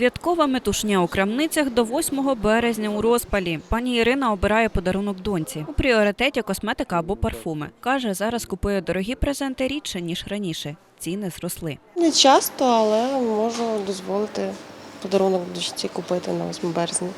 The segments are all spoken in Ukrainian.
Святкова метушня у крамницях до 8 березня у розпалі. Пані Ірина обирає подарунок доньці. У пріоритеті косметика або парфуми. Каже, зараз купує дорогі презенти рідше, ніж раніше. Ціни зросли. Не часто, але можу дозволити подарунок дочці купити на 8 березня.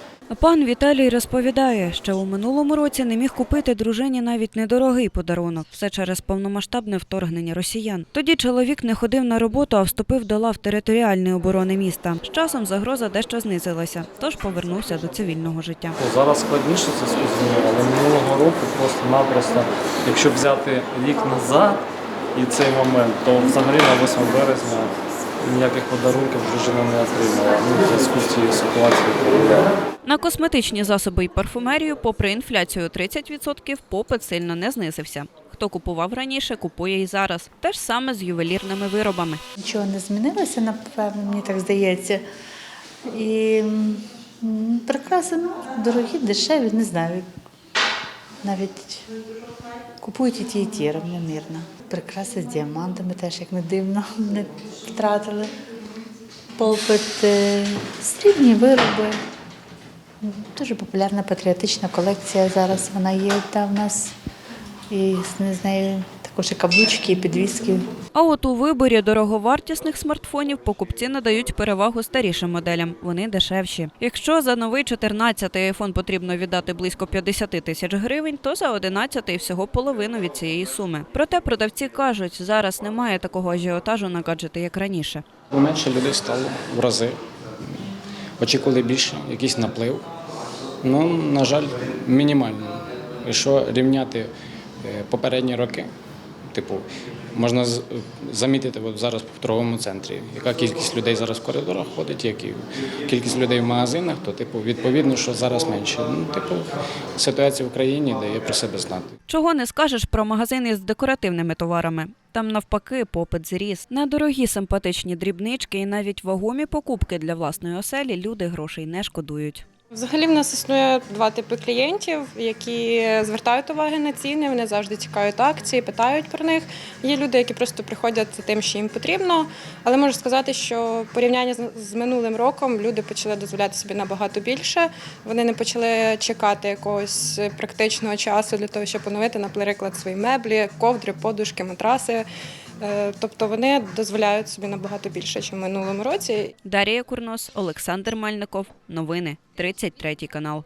Пан Віталій розповідає, що у минулому році не міг купити дружині навіть недорогий подарунок. Все через повномасштабне вторгнення росіян. Тоді чоловік не ходив на роботу, а вступив до лав територіальної оборони міста. З часом загроза дещо знизилася, тож повернувся до цивільного життя. Зараз складніше це зрозуміло, але минулого року просто-напросто, якщо взяти рік назад і цей момент, то взагалі на 8 березня ніяких подарунків дружина не отримала. Ну, в зв'язку з цією ситуацією. На косметичні засоби і парфумерію, попри інфляцію 30%, попит сильно не знизився. Хто купував раніше, купує і зараз. Те ж саме з ювелірними виробами. Нічого не змінилося, напевно, мені так здається. І прикраси ну, дорогі, дешеві, не знаю. Навіть купують і ті, і ті рівномірно. Прикраси з діамантами теж, як не дивно, не втратили. Попит, е, срібні вироби. Дуже популярна патріотична колекція зараз вона є та в нас. І з нею також і каблучки, підвіски. А от у виборі дороговартісних смартфонів покупці надають перевагу старішим моделям. Вони дешевші. Якщо за новий 14-й айфон потрібно віддати близько 50 тисяч гривень, то за 11-й всього половину від цієї суми. Проте продавці кажуть, зараз немає такого ажіотажу на гаджети, як раніше. Менше людей стало в рази. Очікували більше, якийсь наплив. Ну, на жаль, мінімально. Якщо рівняти е, попередні роки, типу, можна замітити от зараз в торговому центрі, яка кількість людей зараз в коридорах ходить, як і кількість людей в магазинах, то типу, відповідно, що зараз менше. Ну, типу, ситуація в країні дає про себе знати. Чого не скажеш про магазини з декоративними товарами. Там навпаки попит зріс. На дорогі симпатичні дрібнички і навіть вагомі покупки для власної оселі люди грошей не шкодують. Взагалі в нас існує два типи клієнтів, які звертають уваги на ціни. Вони завжди цікавлять акції, питають про них. Є люди, які просто приходять за тим, що їм потрібно. Але можу сказати, що в порівнянні з- минулим роком люди почали дозволяти собі набагато більше. Вони не почали чекати якогось практичного часу для того, щоб оновити, наприклад, свої меблі, ковдри, подушки, матраси. Е, Тобто вони дозволяють собі набагато більше, ніж в минулому році. Дарія Курнос, Олександр Мальников. Новини 33 канал.